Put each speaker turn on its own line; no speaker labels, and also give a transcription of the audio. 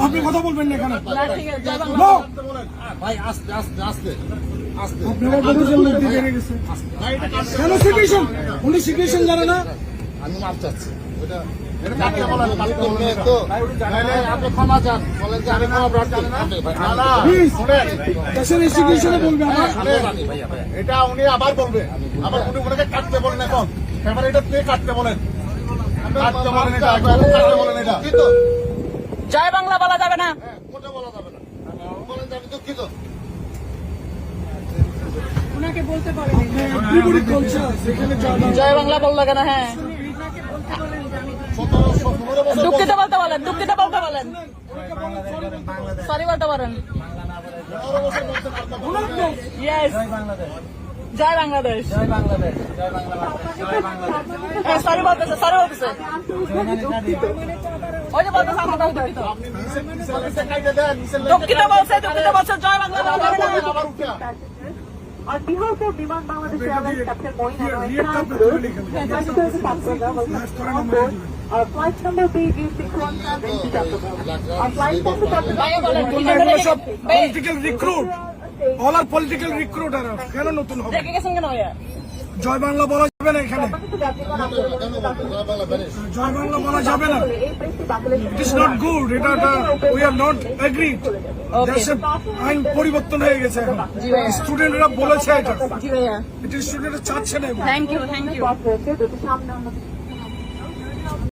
আপনি কথা বলবেন না এখানে!
ভাই আস্তে আস্তে আস্তে
উনি শিখিয়েছেন জানে না
আমি মাপ চাচ্ছি
এটা উনি আবার বলবে। আবার উনি ওনাকে কাটতে বলেন এখন। এবার এটা প্লে কাটতে বলেন? কাটতে বলেন এটা কাটতে বলেন এটা।
দুঃখিত।
জয় বাংলা বলা যাবে না।
হ্যাঁ, বলা যাবে না। বলেন আমি দুঃখিত।
বাংলা।
জয় বাংলা বলল কেন? হ্যাঁ। বলেন দুঃখিত বলতে বলেন সরি বলতে পারেন ইয়েস জয় বাংলাদেশ হ্যাঁ সরি বলতেছে সরি বলতেছে ওই যে বলতেছে আমরা দুঃখিত বলছে দুঃখিত বলছে জয় বাংলা বলা যাবে না
আবার উঠে
On behalf
রিক্রুট অল আর পলিটিক্যাল
রিক্রুট আর কেন নতুন
জয় বাংলা বলা যাবে না এখানে। জয় বাংলা বলা যাবে না। ইট ইস নট গুড এটা উই আর নট এগ্রি আইন পরিবর্তন হয়ে গেছে স্টুডেন্টরা বলেছে এটা। স্টুডেন্টরা চাচ্ছে না
থ্যাংক ইউ থ্যাংক ইউ